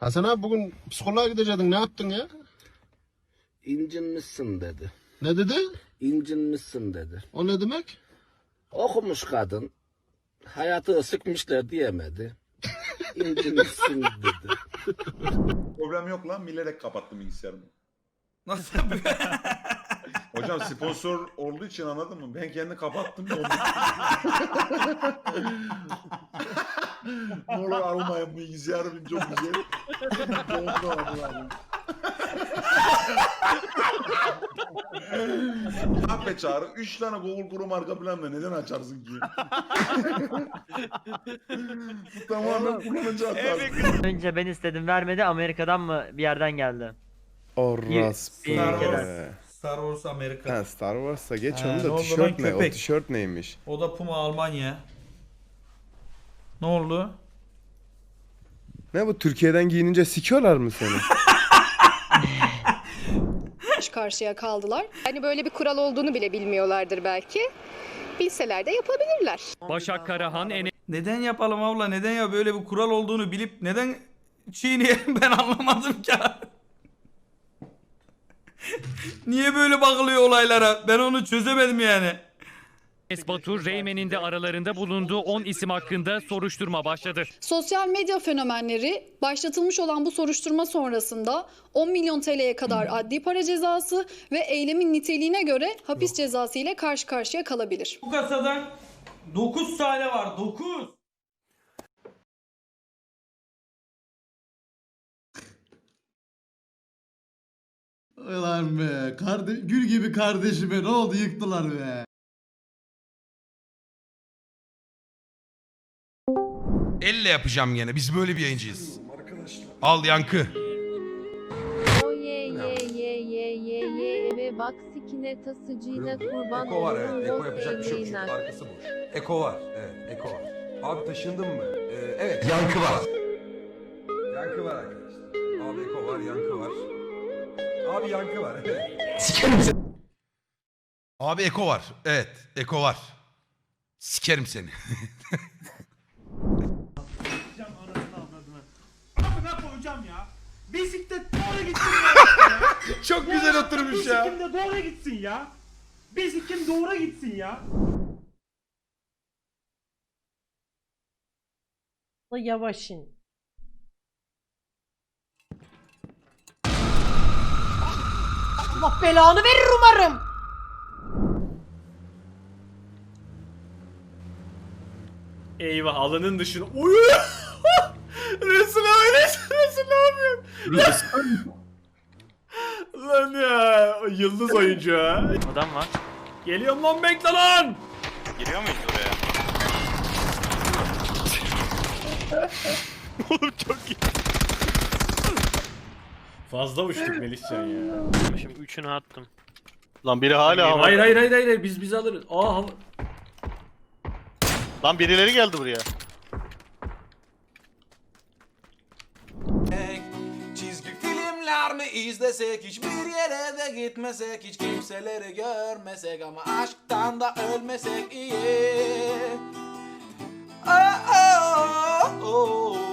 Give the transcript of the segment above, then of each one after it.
Hasan abi bugün psikoloğa gidecektin. Ne yaptın ya? İncinmişsin dedi. Ne dedi? İncinmişsin dedi. O ne demek? Okumuş kadın. Hayatı sıkmışlar diyemedi. İncinmişsin dedi. Problem yok lan bilerek kapattım bilgisayarımı. Nasıl? Hocam sponsor olduğu için anladın mı? Ben kendi kapattım da onu. ne olur almayın bilgisayarım çok güzel. Yap be çağrı? 3 tane Google Chrome arka planda neden açarsın ki? Bu tamamen kullanıcı hatası. Önce ben istedim vermedi Amerika'dan mı bir yerden geldi? Orospu. Bir- bir Star kere. Wars, Star Wars Amerika. Ha Star Wars'a geç Ha, onu ne da oldu lan tişört ne? O köpek? tişört neymiş? O da Puma Almanya. Ne oldu? Ne bu Türkiye'den giyinince sikiyorlar mı seni? karşı karşıya kaldılar. Hani böyle bir kural olduğunu bile bilmiyorlardır belki. Bilseler de yapabilirler. Başak Karahan Neden yapalım abla? Neden ya böyle bir kural olduğunu bilip neden çiğneyelim ben anlamadım ki. Niye böyle bakılıyor olaylara? Ben onu çözemedim yani. Enes Batur, Reymen'in de aralarında bulunduğu 10 isim hakkında soruşturma başladı. Sosyal medya fenomenleri başlatılmış olan bu soruşturma sonrasında 10 milyon TL'ye kadar adli para cezası ve eylemin niteliğine göre hapis cezası ile karşı karşıya kalabilir. Bu kasadan 9 tane var. 9. Ulan be. Karde gül gibi kardeşime ne oldu yıktılar be. Elle yapacağım gene. Biz böyle bir yayıncıyız. Al yankı. O ye ye ye ye ye ye eve bak sikine tasıcıyla kurban Eko var evet. Eko yapacak bir şey yok çünkü arkası boş. Eko var. Evet Eko var. Abi taşındın mı? Ee, evet. Yankı var. Yankı var arkadaşlar. Abi Eko var, yankı var. Abi yankı var. Evet. Abi Eko var. Evet Eko var. Sikerim seni. Koyacağım ya. Bisiklet doğru gitsin ya. Çok güzel oturmuş ya. Bisiklet de doğru gitsin ya. Bisiklet doğru gitsin ya. Yavaş in. Allah belanı verir umarım. Eyvah alanın dışına. Uy! Resul Resul ne yapıyorsun? lan ya o yıldız oyuncu ha. Adam var. Geliyorum lan bekle lan. Giriyor muyuz oraya? Oğlum çok iyi. Fazla uçtuk Melihcan ya. Şimdi üçünü attım. Lan biri hala hava. Hayır hayır hayır hayır biz biz alırız. Aa hava. Lan birileri geldi buraya. İzlesek hiçbir yere de gitmesek hiç kimseleri görmesek ama aşktan da ölmesek iyi. Oh, oh, oh.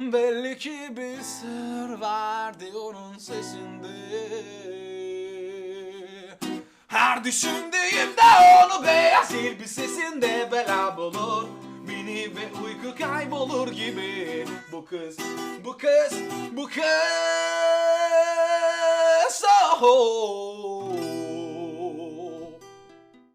Belli ki bir sır vardı onun sesinde. Her düşündüğümde onu beyaz elbisesinde bela bulur. Beni ve uyku kaybolur gibi. Bu kız, bu kız, bu kız. Oh.